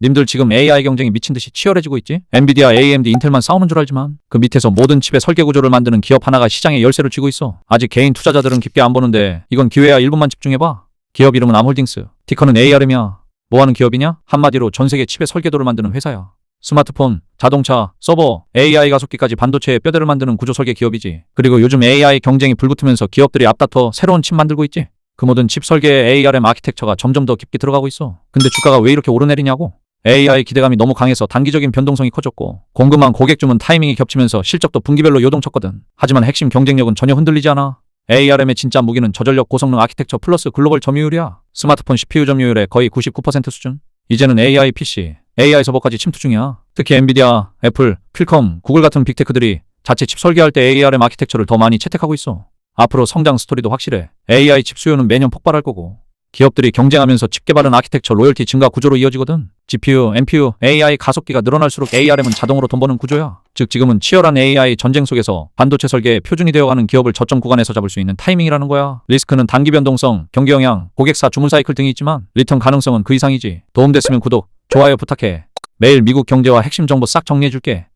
님들 지금 AI 경쟁이 미친 듯이 치열해지고 있지? 엔비디아, AMD, 인텔만 싸우는 줄 알지만 그 밑에서 모든 칩의 설계 구조를 만드는 기업 하나가 시장에 열쇠를 쥐고 있어. 아직 개인 투자자들은 깊게 안 보는데 이건 기회야 1분만 집중해봐. 기업 이름은 암홀딩스. 티커는 ARM이야. 뭐 하는 기업이냐? 한마디로 전 세계 칩의 설계도를 만드는 회사야. 스마트폰, 자동차, 서버, AI 가속기까지 반도체의 뼈대를 만드는 구조 설계 기업이지. 그리고 요즘 AI 경쟁이 불붙으면서 기업들이 앞다퉈 새로운 칩 만들고 있지. 그 모든 칩 설계의 ARM 아키텍처가 점점 더 깊게 들어가고 있어. 근데 주가가 왜 이렇게 오르내리냐고? AI 기대감이 너무 강해서 단기적인 변동성이 커졌고 공급망 고객 주문 타이밍이 겹치면서 실적도 분기별로 요동쳤거든. 하지만 핵심 경쟁력은 전혀 흔들리지 않아. ARM의 진짜 무기는 저전력 고성능 아키텍처 플러스 글로벌 점유율이야. 스마트폰 CPU 점유율의 거의 99% 수준. 이제는 AI PC, AI 서버까지 침투 중이야. 특히 엔비디아, 애플, 퀼컴, 구글 같은 빅테크들이 자체 칩 설계할 때 ARM 아키텍처를 더 많이 채택하고 있어. 앞으로 성장 스토리도 확실해. AI 칩 수요는 매년 폭발할 거고. 기업들이 경쟁하면서 칩 개발은 아키텍처 로열티 증가 구조로 이어지거든. GPU, NPU, AI 가속기가 늘어날수록 ARM은 자동으로 돈 버는 구조야. 즉 지금은 치열한 AI 전쟁 속에서 반도체 설계의 표준이 되어가는 기업을 저점 구간에서 잡을 수 있는 타이밍이라는 거야. 리스크는 단기 변동성, 경기 영향, 고객사 주문 사이클 등이 있지만 리턴 가능성은 그 이상이지. 도움됐으면 구독, 좋아요 부탁해. 매일 미국 경제와 핵심 정보 싹 정리해줄게.